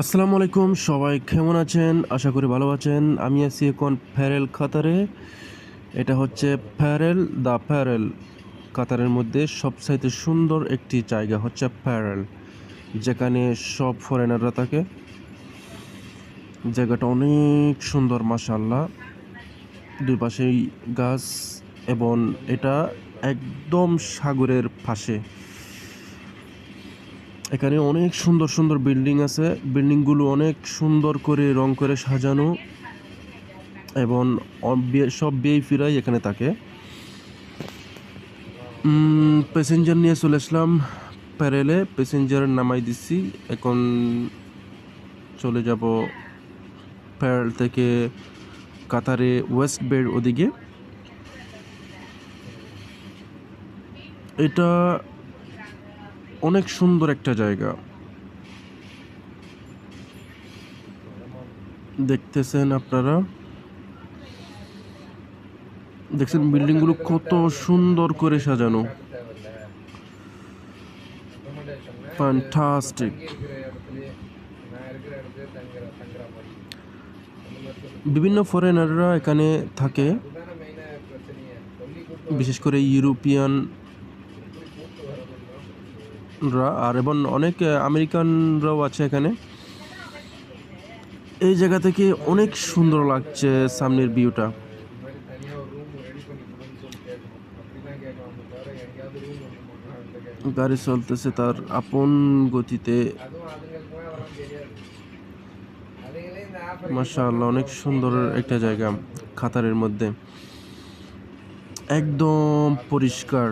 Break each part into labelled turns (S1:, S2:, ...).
S1: আসসালামু আলাইকুম, সবাই কেমন আছেন? আশা করি ভালো আছেন। আমি আছি এখন ফ্যারেল কাতারে। এটা হচ্ছে ফ্যারেল দ্য ফ্যারেল কাতারের মধ্যে সবচাইতে সুন্দর একটি জায়গা হচ্ছে ফ্যারেল যেখানে সব ফরেনাররা থাকে। জায়গাটা অনেক সুন্দর মাশাল্লাহ দুই পাশেই গাছ এবং এটা একদম সাগরের পাশে। এখানে অনেক সুন্দর সুন্দর বিল্ডিং আছে। বিল্ডিংগুলো অনেক সুন্দর করে রং করে সাজানো এবং সব ফিরাই এখানে থাকে। প্যাসেঞ্জার নিয়ে চলে আসলাম প্যারেলে। প্যাসেঞ্জার নামাই দিচ্ছি এখন চলে যাব প্যারেল থেকে কাতারে ওয়েস্ট বেড ওদিকে। এটা অনেক সুন্দর একটা জায়গা। দেখতেছেন আপনারা? দেখছেন বিল্ডিংগুলো কত সুন্দর করে সাজানো। বিভিন্ন ফরেনাররা এখানে থাকে। বিশেষ করে ইউরোপিয়ান রা, আর এবং অনেক আমেরিকানরাও আছে এখানে। এই জায়গা থেকে অনেক সুন্দর লাগছে সামনের ভিউটা। গাড়ি চলতেছে তার আপন গতিতে। মাশাআল্লাহ, অনেক সুন্দর একটা জায়গা খাতারের মধ্যে। একদম পরিষ্কার।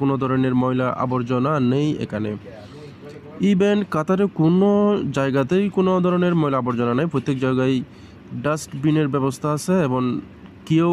S1: কোনো ধরনের ময়লা আবর্জনা নেই এখানে। ইভেন কাতারে কোনো জায়গাতেই কোনো ধরনের ময়লা আবর্জনা নেই। প্রত্যেক জায়গায় ডাস্টবিনের ব্যবস্থা আছে এবং কেউ